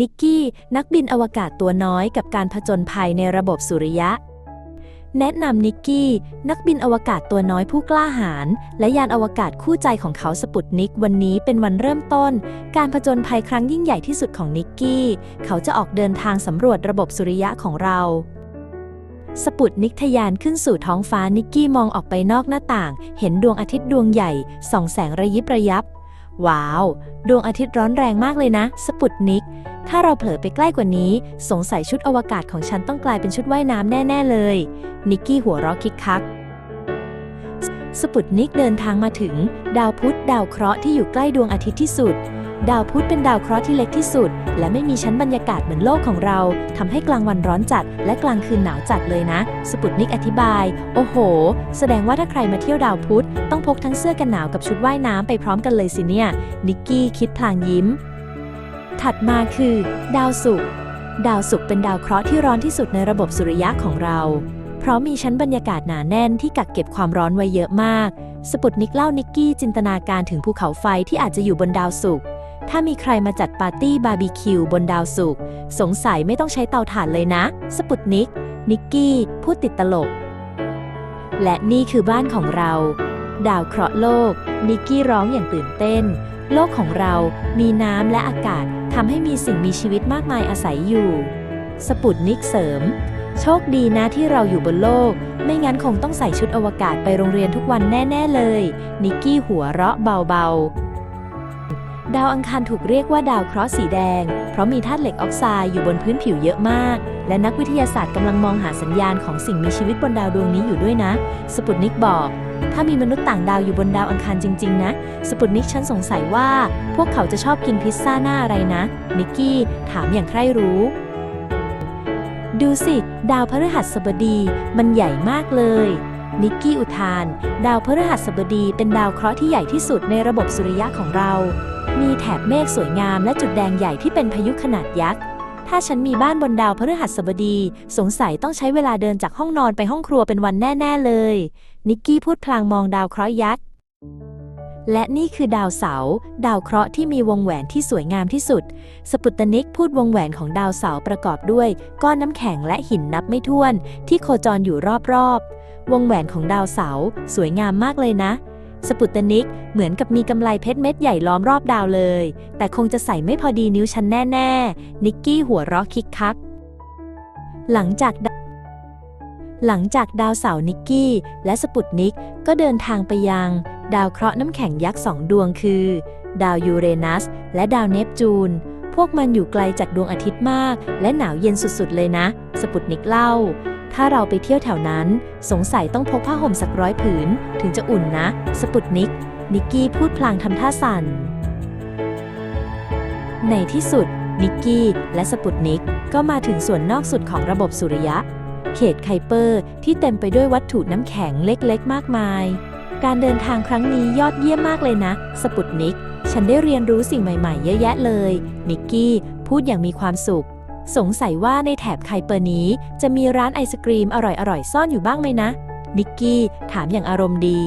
นิกกี้ นักบินอวกาศตัวน้อยกับการผจญภัยในระบบสุริยะ แนะนำนิกกี้ นักบินอวกาศตัวน้อยผู้กล้าหาญและยานอวกาศคู่ใจของเขาสปุตนิกวันนี้เป็นวันเริ่มต้น การผจญภัยครั้งยิ่งใหญ่ที่สุดของนิกกี้ เขาจะออกเดินทางสำรวจระบบสุริยะของเราสปุตนิกทยานขึ้นสู่ท้องฟ้านิกกี้มองออกไปนอกหน้าต่าง เห็นดวงอาทิตย์ดวงใหญ่ส่องแสงระยิบระยับ ว้าว ดวงอาทิตย์ร้อนแรงมากเลยนะ สปุตนิก ถ้าเราเผลอไปใกล้กว่านี้ สงสัยชุดอวกาศของฉันต้องกลายเป็นชุดว่ายน้ำแน่ ๆ เลย นิกกี้หัวเราะคิกคัก สปุตนิกเดินทางมาถึง ดาวพุธดาวเคราะห์ที่อยู่ใกล้ดวงอาทิตย์ที่สุด ดาวพุธเป็นดาวเคราะห์ที่เล็กที่สุด และไม่มีชั้นบรรยากาศเหมือนโลกของเราทำให้กลางวันร้อนจัด และกลางคืนหนาวจัดเลยนะ สปุตนิกอธิบาย โอ้โห แสดงว่าถ้าใครมาเที่ยวดาวพุธ ต้องพกทั้งเสื้อกันหนาวกับชุดว่ายน้ำไปพร้อมกันเลยสิเนี่ย นิกกี้คิดพลางยิ้ม ถัดมาคือ ดาวศุกร์ ดาวศุกร์เป็นดาวเคราะห์ที่ร้อนที่สุดในระบบสุริยะของเรา เพราะมีชั้นบรรยากาศหนาแน่นที่กักเก็บความร้อนไว้เยอะมาก สปุตนิกเล่านิกกี้จินตนาการถึงภูเขาไฟที่อาจจะอยู่บนดาวศุกร์ ถ้ามีใครมาจัดปาร์ตี้บาร์บีคิวบนดาวศุกร์สงสัยไม่ต้องใช้เตาถ่านเลยนะ สปุตนิก นิกกี้ พูดติดตลก และนี่คือบ้านของเรา ดาวเคราะห์โลก นิกกี้ร้องอย่างตื่นเต้น โลกของเรามีน้ำและอากาศทำให้มีสิ่งมีชีวิตมากมายอาศัยอยู่ สปุตนิกเสริม โชคดีนะที่เราอยู่บนโลก ไม่งั้นคงต้องใส่ชุดอวกาศไปโรงเรียนทุกวันแน่ ๆ เลย นิกกี้หัวเราะเบาๆ ดาวอังคารถูกเรียกว่าดาวเคราะห์สีแดง เพราะมีธาตุเหล็กออกไซด์อยู่บนพื้นผิวเยอะมาก และนักวิทยาศาสตร์กำลังมองหาสัญญาณของสิ่งมีชีวิตบนดาวดวงนี้อยู่ด้วยนะ สปุตนิกบอก ถ้ามีมนุษย์ต่างดาวอยู่บนดาวอังคารจริง ๆ นะ สปุตนิกฉันสงสัยว่า พวกเขาจะชอบกินพิซซ่าหน้าอะไรนะ นิกกี้ถามอย่างใคร่รู้ดูสิ ดาวพฤหัสบดี มันใหญ่มากเลย นิกกี้อุทาน ดาวพฤหัสบดีเป็นดาวเคราะห์ที่ใหญ่ที่สุดในระบบสุริยะของเรา มีแถบเมฆสวยงามและจุดแดงใหญ่ที่เป็นพายุขนาดยักษ์ ถ้าฉันมีบ้านบนดาวพฤหัสบดี สงสัยต้องใช้เวลาเดินจากห้องนอนไปห้องครัวเป็นวันแน่ ๆ เลย นิกกี้พูดพลางมองดาวเคราะห์ยักษ์ และนี่คือดาวเสาร์ดาวเคราะห์ที่มีวงแหวนที่สวยงามที่สุด สปุตนิกพูดวงแหวนของดาวเสาร์ประกอบด้วย ก้อนน้ำแข็งและหินนับไม่ถ้วน ที่โคจรอยู่รอบๆ วงแหวนของดาวเสาร์สวยงามมากเลยนะ สปุตนิกเหมือนกับมีกำไลเพชรเม็ดใหญ่ล้อมรอบดาวเลย แต่คงจะใส่ไม่พอดีนิ้วฉันแน่ ๆ นิกกี้หัวเราะคิกคัก หลังจากหลังจากดาวเสาร์นิกกี้ และสปุตนิกก็เดินทางไปยัง ดาวเคราะห์น้ำแข็งยักษ์สองดวงคือ ดาวยูเรนัส และดาวเนปจูน พวกมันอยู่ไกลจากดวงอาทิตย์มาก และหนาวเย็นสุดๆเลยนะ สปุตนิกเล่า ถ้าเราไปเที่ยวแถวนั้น สงสัยต้องพกผ้าห่มสักร้อยผืน ถึงจะอุ่นนะ สปุตนิก นิกกี้พูดพลางทำท่าสั่น ในที่สุด นิกกี้และสปุตนิกก็มาถึงส่วนนอกสุดของระบบสุริยะ เขตไคเปอร์ที่เต็มไปด้วยวัตถุน้ำแข็งเล็กๆ มากมาย การเดินทางครั้งนี้ยอดเยี่ยมมากเลยนะ สปุตนิก ฉันได้เรียนรู้สิ่งใหม่ๆ เยอะแยะเลย นิกกี้พูดอย่างมีความสุข สงสัยว่าในแถบไคเปอร์นี้ จะมีร้านไอศกรีมอร่อยๆซ่อนอยู่บ้างไหมนะ นิกกี้ถามอย่างอารมณ์ดี